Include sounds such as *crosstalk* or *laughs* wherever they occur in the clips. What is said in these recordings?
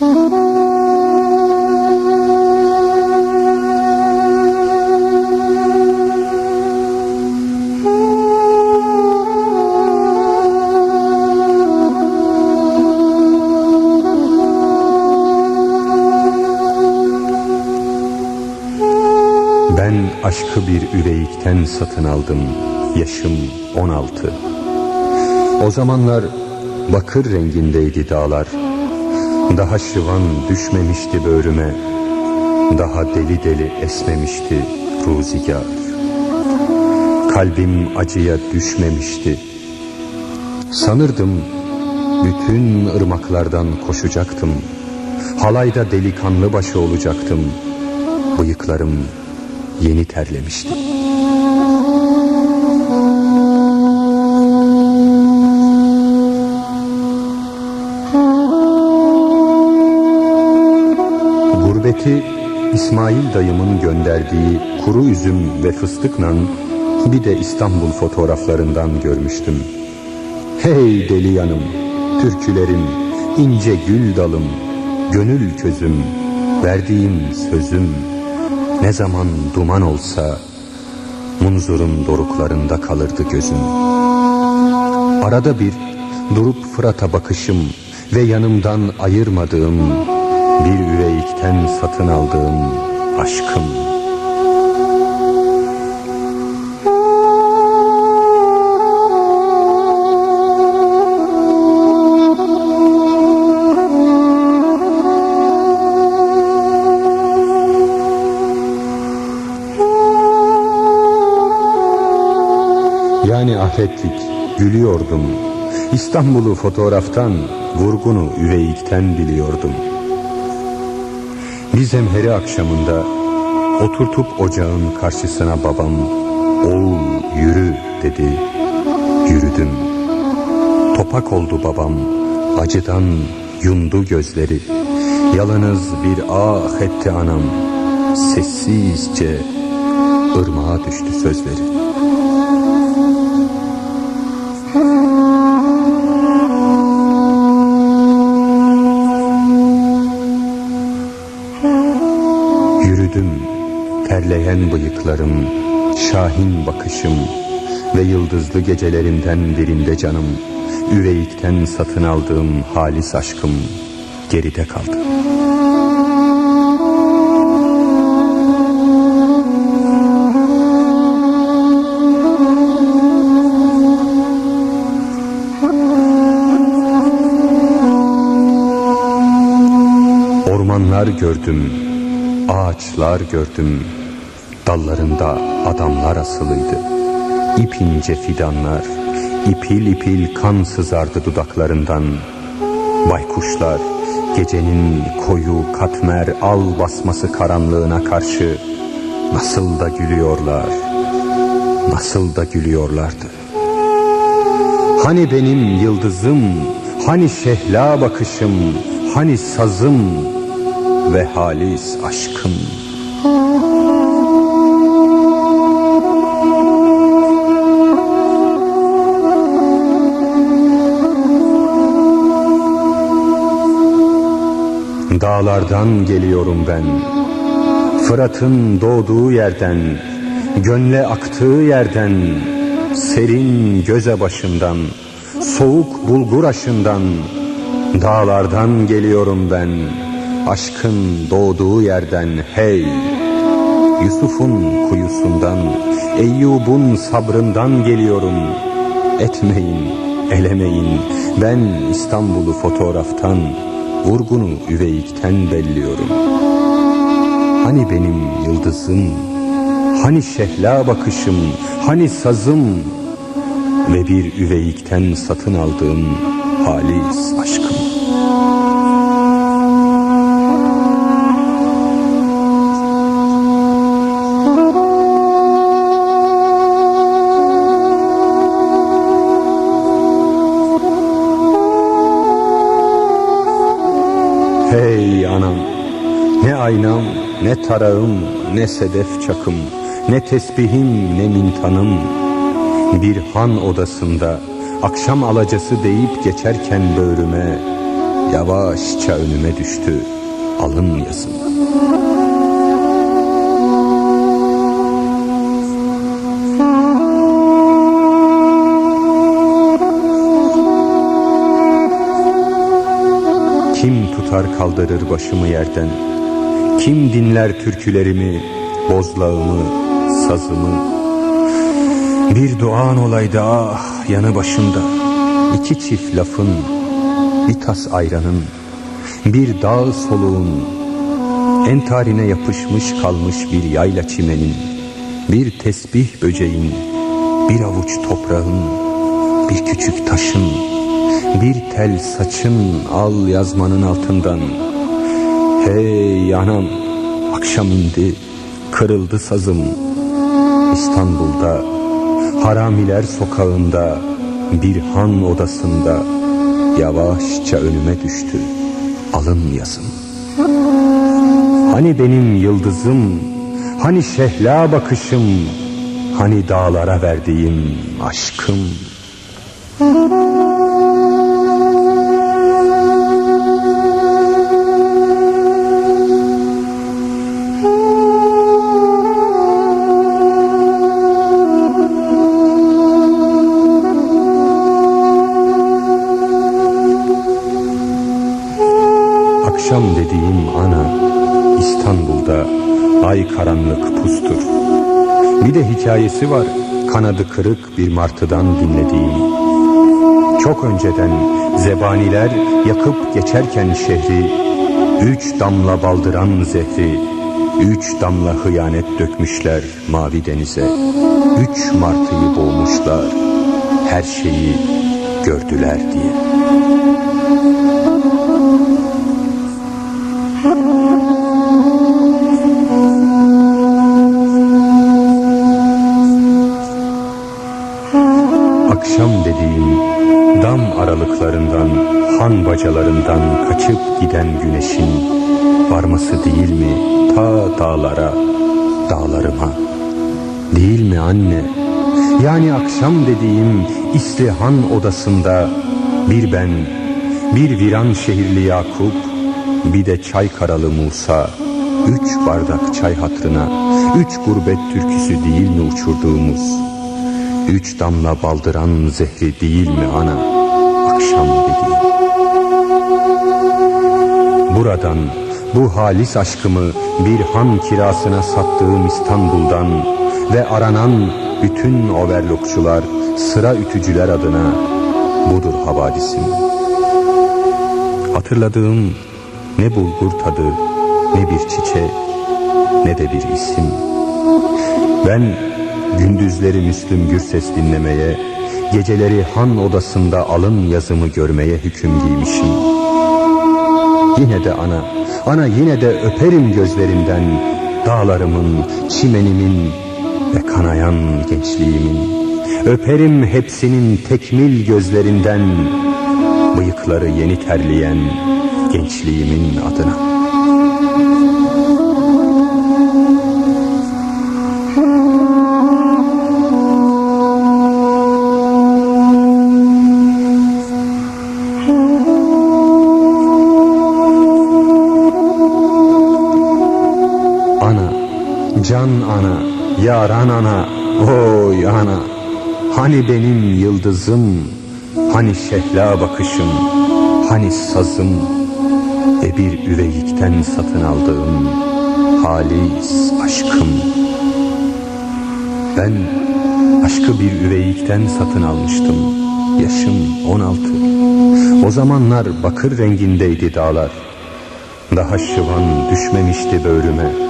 Ben aşkı bir üveyikten satın aldım. Yaşım 16. O zamanlar bakır rengindeydi dağlar. Daha şıvan düşmemişti böğrüme. Daha deli deli esmemişti ruzigar. Kalbim acıya düşmemişti. Sanırdım bütün ırmaklardan koşacaktım. Halayda delikanlı başı olacaktım. Bıyıklarım yeni terlemişti. Gurbeti İsmail dayımın gönderdiği kuru üzüm ve fıstıkla bir de İstanbul fotoğraflarından görmüştüm. Hey deli yanım, türkülerim, ince gül dalım, gönül közüm, verdiğim sözüm, ne zaman duman olsa munzurun doruklarında kalırdı gözüm. Arada bir durup Fırat'a bakışım ve yanımdan ayırmadığım bir üveyikten satın aldığım aşkım. Yani affettik, gülüyordum. İstanbul'u fotoğraftan, vurgunu üveyikten biliyordum. Bir zemheri akşamında oturtup ocağın karşısına babam oğul yürü dedi. Yürüdüm. Topak oldu babam. Acıdan yumdu gözleri. Yalınız bir ah etti anam. Sessizce ırmağa düştü sözleri. Yürüdüm, terleyen bıyıklarım, şahin bakışım ve yıldızlı gecelerimden birinde canım, üveyikten satın aldığım halis aşkım geride kaldı. Ormanlar gördüm, ağaçlar gördüm, dallarında adamlar asılıydı. İpince fidanlar, ipil ipil kan sızardı dudaklarından. Baykuşlar, gecenin koyu katmer al basması karanlığına karşı nasıl da gülüyorlar, nasıl da gülüyorlardı. Hani benim yıldızım, hani şehla bakışım, hani sazım ve halis aşkım. Dağlardan geliyorum ben, Fırat'ın doğduğu yerden, gönle aktığı yerden, serin göze başından, soğuk bulgur aşından, dağlardan geliyorum ben, aşkın doğduğu yerden hey. Yusuf'un kuyusundan, Eyyub'un sabrından geliyorum. Etmeyin, elemeyin, ben İstanbul'u fotoğraftan, vurgunu üveyikten belliyorum. Hani benim yıldızım, hani şehla bakışım, hani sazım ve bir üveyikten satın aldığım halis aşkım. Hey anam, ne aynam, ne tarağım, ne sedef çakım, ne tesbihim, ne mintanım. Bir han odasında akşam alacası deyip geçerken böğrüme Yavaşça önüme düştü alın yazım Kim tutar kaldırır başımı yerden. Kim dinler türkülerimi Bozlağımı, sazımı? Bir duan olaydı ah yanı başımda. İki çift lafın Bir tas ayranın Bir dağ soluğun. Entarine yapışmış kalmış bir yayla çimenin Bir tesbih böceğin Bir avuç toprağın Bir küçük taşın bir tel saçın al yazmanın altından. Hey anam akşam indi kırıldı sazım. İstanbul'da haramiler sokağında bir han odasında Yavaşça önüme düştü alın yazım. Hani benim yıldızım hani şehla bakışım Hani dağlara verdiğim aşkım Bir de hikayesi var. Kanadı kırık bir martıdan dinlediğim. Çok önceden zebaniler yakıp geçerken şehri Üç damla baldıran zehri Üç damla hıyanet dökmüşler mavi denize. Üç martıyı boğmuşlar Her şeyi gördüler diye *laughs* aralıklarından, han bacalarından kaçıp giden güneşin varması değil mi ta dağlara, dağlarıma? Değil mi anne? Yani akşam dediğim İstihan odasında bir ben, bir viran şehirli Yakup, bir de Çaykaralı Musa, üç bardak çay hatrına, üç gurbet türküsü değil mi uçurduğumuz? Üç damla baldıran zehri değil mi ana akşam dediğim Buradan bu halis aşkımı bir han kirasına sattığım İstanbul'dan Ve aranan bütün overlokçular sıra ütücüler adına budur havadisim. Hatırladığım ne bulgur tadı ne bir çiçek ne de bir isim. Ben Gündüzleri Müslüm Gürses dinlemeye, geceleri han odasında alın yazımı görmeye hüküm giymişim. Yine de ana, ana yine de öperim gözlerinden dağlarımın, çimenimin ve kanayan gençliğimin. Öperim hepsinin tekmil gözlerinden bıyıkları yeni terleyen gençliğimin adına. Can ana, yaran ana, oy ana. Hani benim yıldızım, hani şehla bakışım, hani sazım ve bir üveyikten satın aldığım halis aşkım. Ben aşkı bir üveyikten satın almıştım. Yaşım on altı. O zamanlar bakır rengindeydi dağlar. Daha şıvan düşmemişti böğrüme.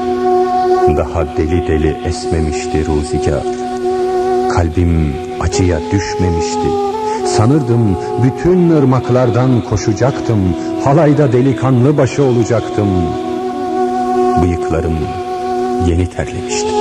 Daha deli deli esmemişti ruzigar. Kalbim acıya düşmemişti. Sanırdım bütün ırmaklardan koşacaktım. Halayda delikanlı başı olacaktım. Bıyıklarım yeni terlemişti.